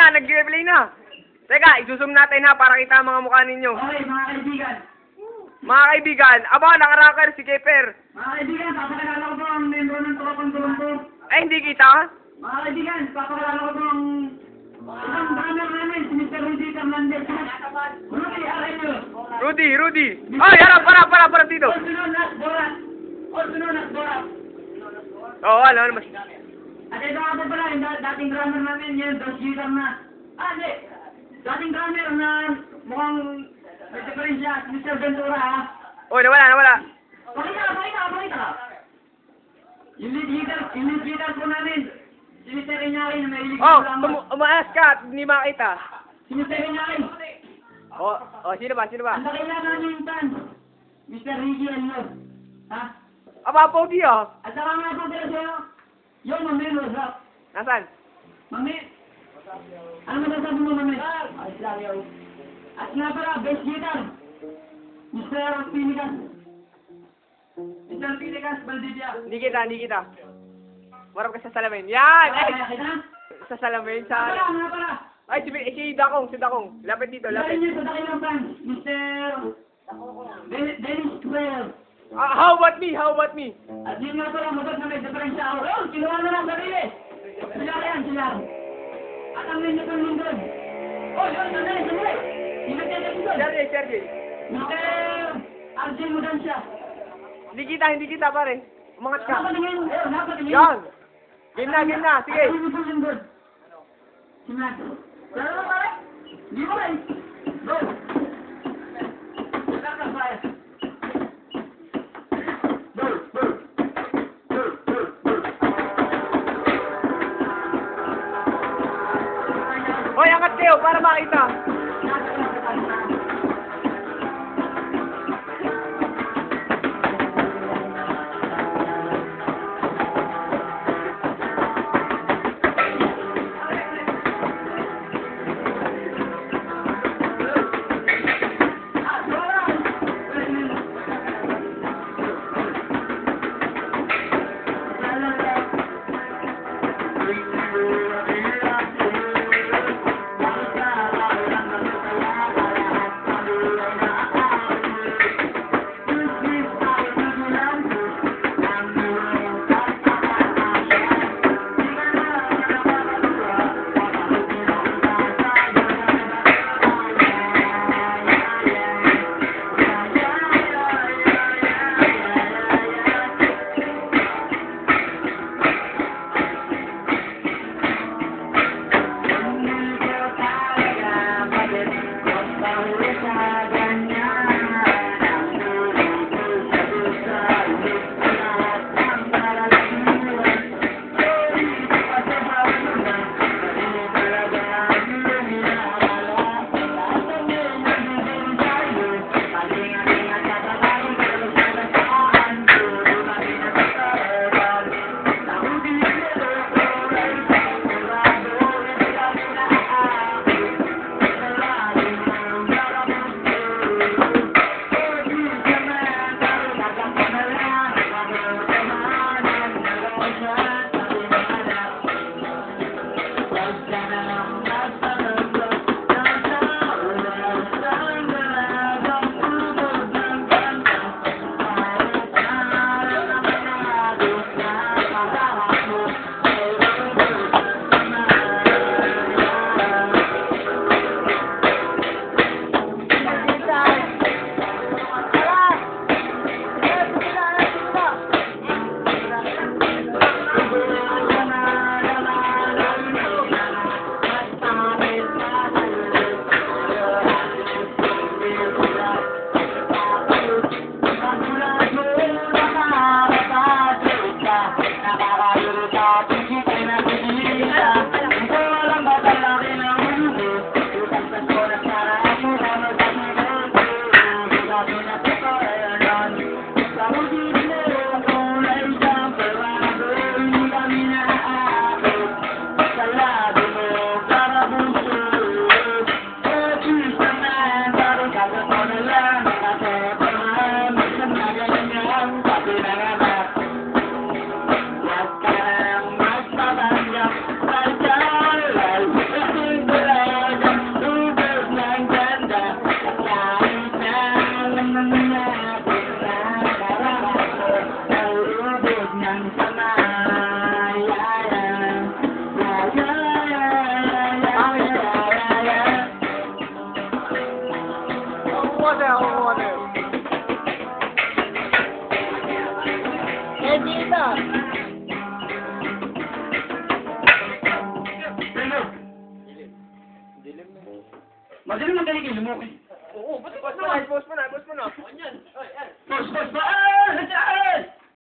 na, nag-replay na. Teka, isusum natin ha para kita ang mga mukha ninyo. Okay, mga kaibigan. Mga kaibigan, aba, nakaraker si Keper. Mga kaibigan, papakilala ko po ang membro ng Tropang Tulumpo. Ay, hindi kita. Mga kaibigan, papakilala ko po ang isang drummer namin, si Mr. Rudy Fernandez. Rudy, aray nyo. Rudy, Rudy. Ay, harap, harap, harap, harap dito. O sunod na Borat. O sunod na Borat. Oo, oh, ano, mas... At ito nga pala, yung da- dating drummer namin, yun, dos guitar na. Ah, hindi. Dating drummer na mukhang may diferensya, Mr. Ventura, ha? Uy, nawala, nawala. Pakita ka, pakita ka, pakita ka. Yung lead guitar, yung lead guitar po namin, si Mr. Inyari na may lead Oh, guitar tum- umaas ka, hindi makita. Si Mr. Inyari. Oh, oh, sino ba, sino ba? Ang dakila namin yung tan. Mr. Ricky Elio. Ha? Aba, Pogi, oh. At saka nga po pala sa'yo, yung mami mo, sa Nasaan? Mami, ano masasabi mo, mami? Ay, oh. At nga pala, bass guitar. Mr. Pinikas. Mr. Pinikas, Valdivia. Hindi kita, hindi kita. Marap ka sa salamin. Yan! Ay, Ay, kita? sa salamin, Nga pala, sa... nga pala. Ay, si, si Dakong, si Dakong. Lapit dito, Lapit lapit. niyo sa dakilang band, Mr. Den- Dennis Quayle. Ah, how about me? How about me? At yun nga pala, magot na may diferensya ako. Oh, kinuha na lang sarili. Sila yan, sila. At ang ninyo pang lindod. Oh, yun, sandali, sandali. Sino kaya sa lindod? Sergey, Sergey. Mr. Arjun Mudansya. Hindi kita, hindi kita, pare. Umangat ka. Napatingin, ayun, napatingin. Yan! Game na, game na. Sige. At ang ninyo pang lindod. Si Matt. Pero pare. Di ba, eh? Para makita. about Kukuha sa'yo, kukuha sa'yo. Eh, dito. Hello. Madaling ang galing mo. Oo, ba't post mo na, post mo na, post mo na. Boss, boss, boss! Ah! Nandiyan!